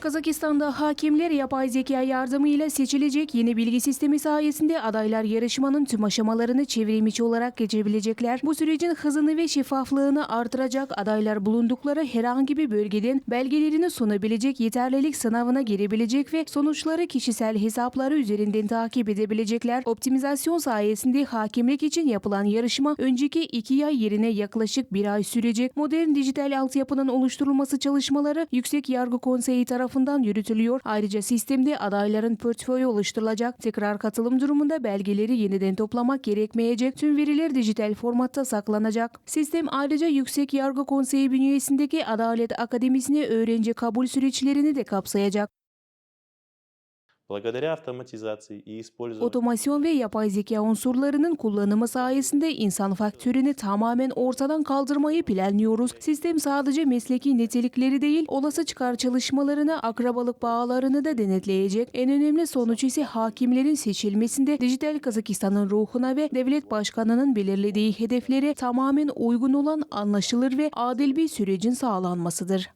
Kazakistan'da hakimler yapay zeka yardımıyla seçilecek yeni bilgi sistemi sayesinde adaylar yarışmanın tüm aşamalarını çevrimiçi olarak geçebilecekler. Bu sürecin hızını ve şeffaflığını artıracak adaylar bulundukları herhangi bir bölgeden belgelerini sunabilecek yeterlilik sınavına girebilecek ve sonuçları kişisel hesapları üzerinden takip edebilecekler. Optimizasyon sayesinde hakimlik için yapılan yarışma önceki iki ay yerine yaklaşık bir ay sürecek. Modern dijital altyapının oluşturulması çalışmaları Yüksek Yargı Konseyi tarafından yürütülüyor. Ayrıca sistemde adayların portföyü oluşturulacak. Tekrar katılım durumunda belgeleri yeniden toplamak gerekmeyecek. Tüm veriler dijital formatta saklanacak. Sistem ayrıca Yüksek Yargı Konseyi bünyesindeki Adalet Akademisi'ne öğrenci kabul süreçlerini de kapsayacak. Otomasyon ve yapay zeka unsurlarının kullanımı sayesinde insan faktörünü tamamen ortadan kaldırmayı planlıyoruz. Sistem sadece mesleki nitelikleri değil, olası çıkar çalışmalarını, akrabalık bağlarını da denetleyecek. En önemli sonuç ise hakimlerin seçilmesinde dijital Kazakistan'ın ruhuna ve devlet başkanının belirlediği hedeflere tamamen uygun olan anlaşılır ve adil bir sürecin sağlanmasıdır.